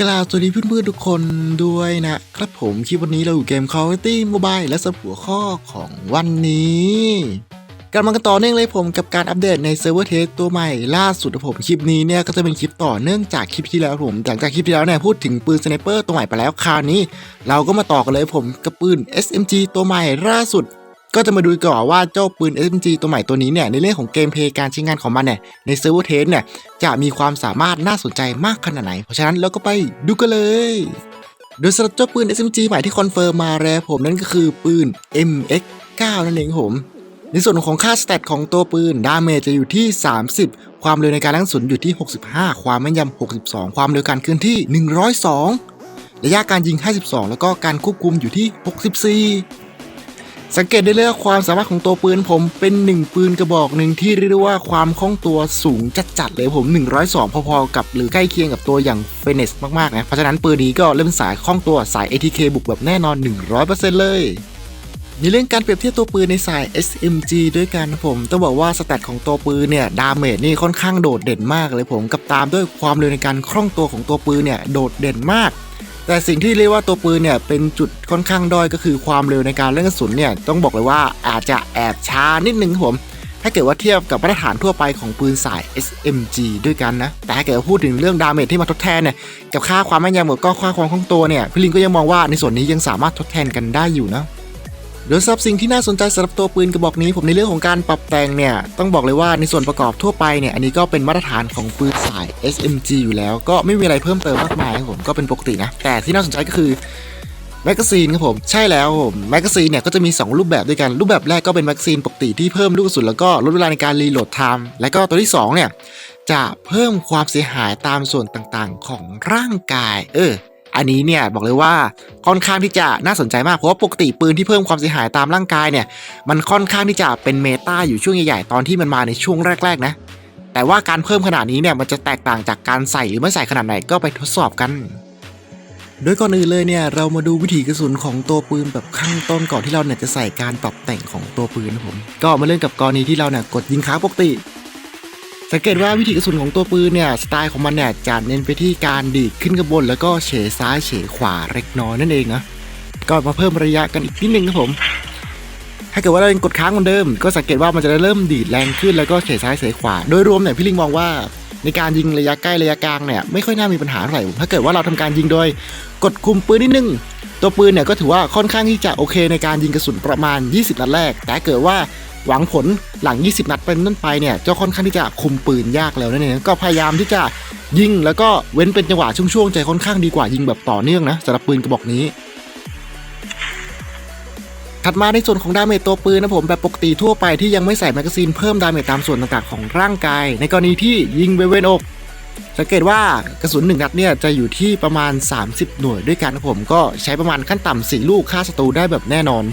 กล่าวสวัสดีเพื่อนๆทุกคนด้วยนะครับผมคลิปวันนี้เราอยู่เกม Call of Duty Mobile และสับหัวข้อของวันนี้กลับมากันต่อเนื่องเลยผมกับการอัปเดตในเซิร์ฟเวอร์เทสตัวใหม่ล่าสุดผมคลิปนี้เนี่ยก็จะเป็นคลิปต่อเนื่องจากคลิปที่แล้วผมหลังจากคลิปที่แล้วเนี่ยพูดถึงปืนสไนเปอร์ตัวใหม่ไปแล้วคราวนี้ เราก็มาต่อกันเลยผมกับปืน SMG ตัวใหม่ล่าสุด ก็จะมาดูก่อนว่าเจ้าปืน SMG ตัวใหม่ตัวนี้เนี่ยในเรื่องของเกมเพลย์การใช้งานของมันเนี่ยในเซิร์ฟเวอร์เทสเนี่ยจะมีความสามารถน่าสนใจมากขนาดไหน เพราะฉะนั้นเราก็ไปดูกันเลยโดยสำหรับเจ้าปืน SMG ใหม่ที่คอนเฟิร์มมาแล้วผมนั่นก็คือปืน MX9 นั่นเองผม ในส่วนของค่าสเตตของตัวปืนดาเมจจะอยู่ที่ 30 ความเร็วในการลั่นสุนอยู่ที่ 65 ความแม่นยำ62 ความเร็วการเคลื่อนที่ 102 ระยะการยิง 52 แล้วก็การควบคุมอยู่ที่ 64 สังเกตได้เลยว่าความสามารถของตัวปืนผมเป็นหนึ่งปืนกระบอกหนึ่งที่เรียกได้ว่าความคล่องตัวสูงจัดๆเลยผม 102 พอๆกับหรือใกล้เคียงกับตัวอย่างเฟเนสมากๆนะเพราะฉะนั้นปืนนี้ก็เล่นสายคล่องตัวสาย ATK บุกแบบแน่นอน 100%เลยในเรื่องการเปรียบเทียบตัวปืนในสาย SMG ด้วยกันนะผมต้องบอกว่าสแตทของตัวปืนเนี่ยดาเมจนี่ค่อนข้างโดดเด่นมากเลยผมกับตามด้วยความเร็วในการคล่องตัวของตัวปืนเนี่ยโดดเด่นมาก แต่สิ่งที่เรียกว่าตัวปืนเนี่ยเป็นจุดค่อนข้างด้อยก็คือความเร็วในการเล่นกระสุนเนี่ยต้องบอกเลยว่าอาจจะแอบช้านิดนึงครับผมถ้าเกิดว่าเทียบกับมาตรฐานทั่วไปของปืนสาย SMG ด้วยกันนะ แต่ถ้าเกิดพูดถึงเรื่องดาเมจที่มาทดแทนเนี่ย กับค่าความแม่นยำกับก็ค่าความคล่องตัวเนี่ย พี่ลิงก็ยังมองว่าในส่วนนี้ยังสามารถทดแทนกันได้อยู่นะ โดยสำหรับสิ่งที่น่าสนใจสำหรับตัวปืนกระบอกนี้ ผมในเรื่องของการปรับแต่งเนี่ยต้องบอกเลยว่าในส่วนประกอบทั่วไปเนี่ยอันนี้ก็เป็นมาตรฐานของปืนสาย SMG อยู่แล้ว ก็ไม่มีอะไรเพิ่มเติมมากมายครับผมก็เป็นปกตินะแต่ที่น่าสนใจก็คือแมกกาซีนครับผมใช่แล้วผมแมกกาซีนเนี่ยก็จะมี 2 รูปแบบด้วยกัน รูปแบบแรกก็เป็นแมกกาซีนปกติที่เพิ่มลูกกระสุนแล้วก็ลดเวลาในการรีโหลดไทม์และก็ตัวที่สองเนี่ยจะเพิ่มความเสียหายตามส่วนต่างๆ ของร่างกาย เออ อันนี้เนี่ยบอกเลยว่าค่อนข้างที่จะน่าสนใจมากเพราะว่าปกติปืนที่เพิ่มความเสียหายตามร่างกายเนี่ยมันค่อนข้างที่จะเป็นเมตาอยู่ช่วงใหญ่ๆตอนที่มันมาในช่วงแรก ๆ นะ แต่ว่าการเพิ่มขนาดนี้เนี่ยมันจะแตกต่างจากการใส่หรือไม่ใส่ขนาดไหนก็ไปทดสอบกันโดยก่อนอื่นเลยเนี่ยเรามาดูวิธีกระสุนของตัวปืนแบบข้างต้นก่อนที่เราเนี่ยจะใส่การปรับแต่งของตัวปืนนะผม ก็มาเริ่มกับกรณีที่เราเนี่ยกดยิงค้างปกติ สังเกตว่าวิธีกระสุนของตัวปืนเนี่ยสไตล์ของมันเนี่ยจะเน้นไปที่การดีดขึ้นกระบน แล้วก็เฉซ้ายเฉขวาเล็กน้อยนั่นเองนะก็มาเพิ่มระยะกันอีกนิดนึงครับผม ถ้าเกิดว่าเรายังกดค้างเหมือนเดิม ก็สังเกตว่ามันจะเริ่มดีดแรงขึ้นแล้วก็เฉซ้ายเฉขวา โดยรวมเนี่ยพี่ลิงมองว่าในการยิงระยะใกล้ระยะกลางเนี่ยไม่ค่อยน่ามีปัญหาเท่าไหร่ถ้าเกิดว่าเราทำการยิงโดยกดคุมปืนนิดนึงตัวปืนเนี่ยก็ถือว่าค่อนข้างที่จะโอเคในการยิงกระสุนประมาณ 20 นัดแรก แต่เกิดว่า หวังผลหลัง 20 นัดเป็นต้นไปเนี่ยจะค่อนข้างที่จะคุมปืนยากแล้วนั่นเองก็พยายามที่จะยิงแล้วก็เว้นเป็นจังหวะช่วงๆใจค่อนข้างดีกว่ายิงแบบต่อเนื่องนะสำหรับปืนกระบอกนี้ถัดมาในส่วนของดาเมจตัวปืนนะผมแบบปกติทั่วไปที่ยังไม่ใส่แมกกาซีนเพิ่มดาเมจตามส่วนต่างๆของร่างกาย ในกรณีที่ยิงบริเวณอก สังเกตว่ากระสุนหนึ่งนัดเนี่ยจะอยู่ที่ประมาณ 30 หน่วยด้วยกันครับผมก็ใช้ประมาณขั้นต่ำ4ลูกฆ่าศัตรูได้แบบแน่นอน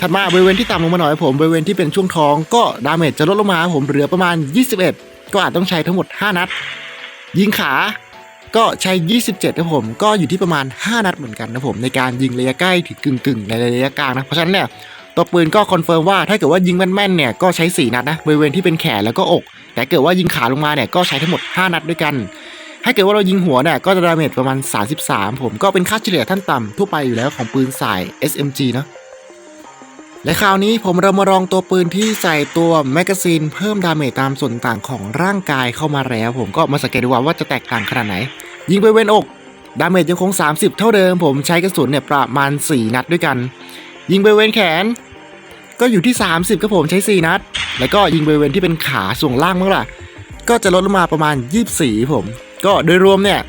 ถัดมาบริเวณที่ต่ำลงมาหน่อยผมบริเวณที่เป็นช่วงท้องก็ดาเมจจะลดลงมาผมเหลือประมาณ 21 ก็อาจต้องใช้ทั้งหมด 5 นัด ยิงขาก็ใช้ 27ครับผม ก็อยู่ที่ประมาณ 5 นัดเหมือนกันนะผม ในการยิงระยะใกล้ถึงกึ่งๆในระยะกลางนะ เพราะฉะนั้นเนี่ยตัวปืนก็คอนเฟิร์มว่าถ้าเกิดว่ายิงแม่นๆเนี่ยก็ใช้ 4 นัดนะบริเวณที่เป็นแขนแล้วก็อก แต่เกิดว่ายิงขาลงมาเนี่ยก็ใช้ทั้งหมด 5 นัดด้วยกัน ถ้าเกิดว่าเรายิงหัวเนี่ยก็จะดาเมจประมาณ 33 ผมก็เป็นค่าเฉลี่ยท่านต่ำทั่วไปอยู่แล้วของปืนสาย SMG เนอะ และคราวนี้ผมเรามาลองตัวปืนที่ใส่ตัวแมกกาซีนเพิ่มดาเมจตามส่วนต่างของร่างกายเข้ามาแล้ว ผมก็มาสังเกตดูว่าว่าจะแตกต่างขนาดไหน ยิงไปเว้นอกดาเมจยังคง 30 เท่าเดิม ผมใช้กระสุนเนี่ยประมาณ 4 นัดด้วยกัน ยิงไปเว้นแขน ก็อยู่ที่ 30ครับผมใช้ 4 นัด แล้วก็ยิงบริเวณที่เป็นขาส่วนล่างมั้งล่ะ ก็จะลดลงมาประมาณ 24 ผม ก็โดยรวมเนี่ย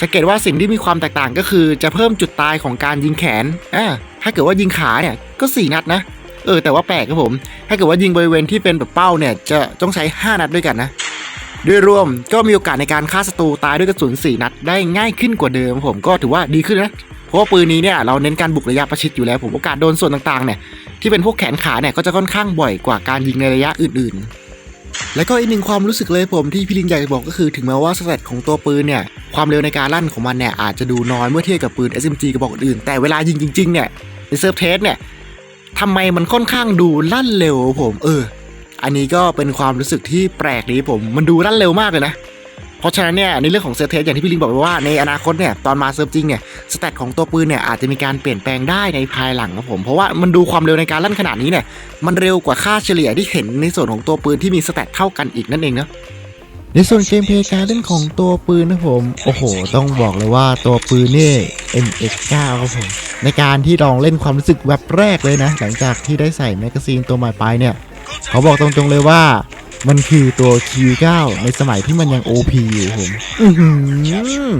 สังเกตว่าสิ่งที่มีความแตกต่างก็คือจะเพิ่มจุดตายของการยิงแขนอ่า ถ้าเกิดว่ายิงขาเนี่ยก็ 4 นัดนะ เออแต่ว่าแปลกครับผม ถ้าเกิดว่ายิงบริเวณที่เป็นแบบเป้าเนี่ยจะต้องใช้ 5 นัดด้วยกันนะโดยรวมก็มีโอกาสในการฆ่าศัตรูตายด้วยกระสุน 4 นัดได้ง่ายขึ้นกว่าเดิมผมก็ถือว่าดีขึ้นนะ เพราะว่าปืนนี้เนี่ยเราเน้นการบุกระยะประชิดอยู่แล้วผมโอกาสโดนส่วนต่างๆเนี่ยที่เป็นพวกแขนขาเนี่ยก็จะค่อนข้างบ่อยกว่าการยิงในระยะอื่นๆ แล้วก็อีกหนึ่งความรู้สึกเลยผมที่พี่ลิงอยากจะบอกก็คือถึงแม้ว่าสเตตของตัวปืนเนี่ยความเร็วในการลั่นของมันเนี่ยอาจจะดูน้อยเมื่อเทียบกับปืน SMG กระบอกอื่นแต่เวลายิงจริงๆเนี่ยในเซิร์ฟเทสเนี่ยทำไมมันค่อนข้างดูลั่นเร็วผม เออ อันนี้ก็เป็นความรู้สึกที่แปลกดีผม มันดูลั่นเร็วมากเลยนะ เพราะฉะนั้นเนี่ยในเรื่องของเซอร์เทสอย่างที่พี่ลิงบอกไปว่าในอนาคตเนี่ยตอนมาเซิร์ฟจริงเนี่ยสแตทของตัวปืนเนี่ยอาจจะมีการเปลี่ยนแปลงได้ในภายหลังครับผมเพราะว่ามันดูความเร็วในการลั่นขนาดนี้เนี่ยมันเร็วกว่าค่าเฉลี่ยที่เห็นในส่วนของตัวปืนที่มีสแตทเท่ากันอีกนั่นเองนะในส่วนเกมเพลย์การเล่นของตัวปืนนะผม โอ้โห ต้องบอกเลยว่าตัวปืนนี่ MX9 ครับผม ในการที่ลองเล่นความรู้สึกแวบแรกเลยนะ หลังจากที่ได้ใส่แมกกาซีนตัวใหม่ไปเนี่ย เขาบอกตรงๆเลยว่า มันคือตัว Q9 ในสมัยที่มันยัง OP อยู่ผมอื้อหือ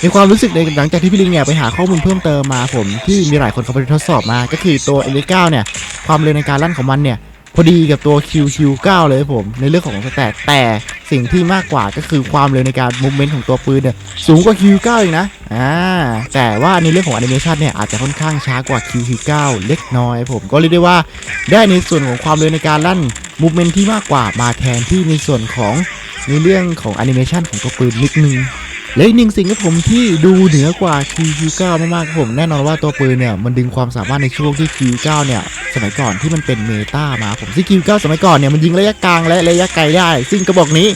ในความรู้สึกในหลังจากที่พี่ลิงเนี่ยไปหาข้อมูลเพิ่มเติมมาผมที่มีหลายคนเขาไปทดสอบมา ก็คือตัว MX9 เนี่ย ความเร็วในการลั่นของมันเนี่ย พอดีกับตัว QQ9 เลยผมในเรื่องของสแตทแต่สิ่งที่มากกว่าก็คือความเร็วในการมูฟเมนต์ของตัวปืนเนี่ยสูงกว่า Q9 อีกนะอ่าแต่ว่าในเรื่องของแอนิเมชันเนี่ยอาจจะค่อนข้างช้ากว่า QQ9 เล็กน้อย ผมก็เรียกได้ว่าได้ในส่วนของความเร็วในการลั่นมูฟเมนต์ที่มากกว่ามาแทนที่ในส่วนของในเรื่องของแอนิเมชันของตัวปืนนิดนึง และอีกหนึ่งสิ่งที่ผมที่ดูเหนือกว่า QQ9 มากๆครับผมแน่นอนว่าตัวปืนเนี่ยมันดึงความสามารถในช่วงที่ QQ9 เนี่ยสมัยก่อนที่มันเป็นเมตามาผมซึ่ง QQ9 สมัยก่อนเนี่ยมันยิงระยะกลางและระยะไกลได้ ซึ่งกระบอกนี้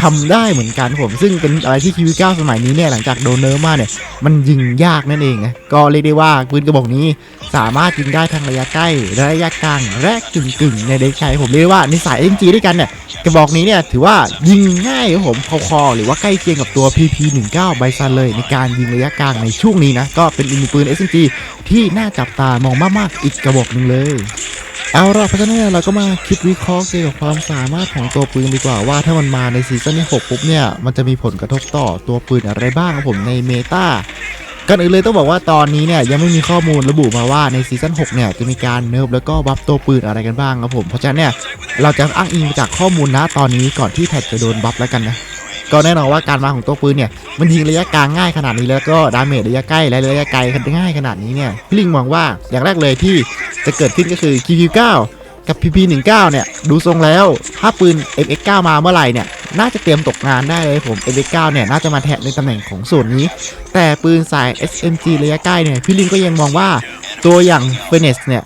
ทำได้เหมือนกันผม ซึ่งเป็นอะไรที่ QQ9 สมัยนี้เนี่ยหลังจากโดนเนิร์มาเนี่ยมันยิงยากนั่นเองนะก็เรียกได้ว่าปืนกระบอกนี้สามารถยิงได้ทั้งระยะใกล้ระยะกลางและกึ่งๆในเด็กชัยผมเรียกว่าในสาย MG ด้วยกันเนี่ยกระบอกนี้เนี่ยถือว่ายิงง่ายครับผมคอหรือว่าใกล้เคียงกับตัว PP19 ไบซันเลย ในการยิงระยะกลางในช่วงนี้นะก็เป็นอีกหนึ่งปืน SMG ที่น่าจับตามองมากๆอีกกระบอกหนึ่งเลย เอาล่ะเพราะฉะนั้นเราก็มาคิดวิเคราะห์เกี่ยวกับความสามารถของตัวปืนดีกว่าว่าถ้ามันมาในซีซั่นที่6ปุ๊บเนี่ยมันจะมีผลกระทบต่อตัวปืนอะไรบ้างครับผมในเมตาก่อนอื่นเลยต้องบอกว่าตอนนี้เนี่ยยังไม่มีข้อมูลระบุมาว่าในซีซั่น6เนี่ยจะมีการเนิร์ฟแล้วก็บัฟตัวปืนอะไรกันบ้างครับผมเพราะฉะนั้นเนี่ยเราจะอ้างอิงจากข้อมูลนะตอนนี้ก่อนที่แพทจะโดนบัฟแล้วกันนะ ก็แน่นอนว่าการมาของตัวปืนเนี่ยมันยิงระยะกลางง่ายขนาดนี้แล้วก็ดาเมจระยะใกล้และระยะไกลง่ายขนาดนี้เนี่ยพี่ลิงมองว่าอย่างแรกเลยที่จะเกิดขึ้นก็คือ QQ9 กับ PP19 เนี่ยดูทรงแล้วถ้าปืน MX9 มาเมื่อไหร่เนี่ยน่าจะเตรียมตกงานได้เลยผม MX9 เนี่ยน่าจะมาแทนในตำแหน่งของส่วนนี้ แต่ปืนสาย SMG ระยะใกล้เนี่ยพี่ลิงก็ยังมองว่าตัวอย่างเฟเนสเนี่ย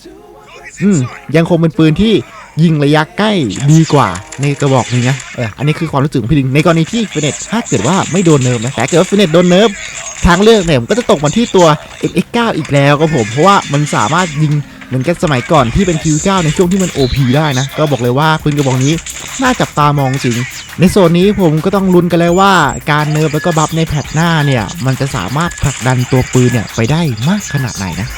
อืมยังคงเป็นปืนที่ ยิงระยะใกล้ดีกว่าในกระบอกนี้นะเอออันนี้คือความรู้สึกของพี่ลิงในกรณีที่เฟเนสถ้าเกิดว่าไม่โดนเนิร์ฟนะแต่เกิดว่าเฟเนสโดนเนิร์ฟทางเลือกเนี่ยมันก็จะตกมาที่ตัว MX9 อีกแล้วครับผมเพราะว่ามันสามารถยิงเหมือนกันสมัยก่อนที่เป็น Q9 ในช่วงที่มัน OP ได้นะ ก็บอกเลยว่าปืนกระบอกนี้น่าจับตามองจริง ในโซนนี้ผมก็ต้องลุ้นกันเลยว่า การเนิร์ฟแล้วก็บัฟในแพทหน้าเนี่ย มันจะสามารถผลักดันตัวปืนเนี่ยไปได้มากขนาดไหนนะ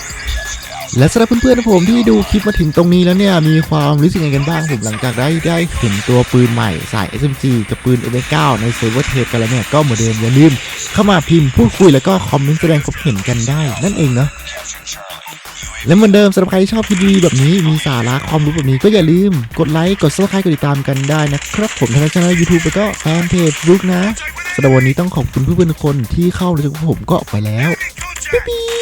และสำหรับเพื่อนๆนะผมที่ดูคลิปมาถึงตรงนี้แล้วเนี่ยมีความรู้สึกยังไงกันบ้างผมหลังจากได้ได้เห็นตัวปืนใหม่สาย SMG กับปืน M9 ในเซิร์ฟเวอร์เทปกันแล้วเนี่ยก็เหมือนเดิมอย่าลืมเข้ามาพิมพ์พูดคุยแล้วก็คอมเมนต์แสดงความเห็นกันได้ นั่นเองเนาะและเหมือนเดิมสำหรับใครที่ชอบคลิปดีแบบนี้มีสาระความรู้แบบนี้ก็อย่าลืมกดไลค์กดซับสไครต์กดติดตามกันได้นะครับผมทางช่องยูทูบแล้วก็แฟนเพจบุ๊กนะสำหรับวันนี้ต้องขอบคุณเพื่อนๆทุกคนที่เข้าเลยทุกผมก็ออกไปแล้ว Enemy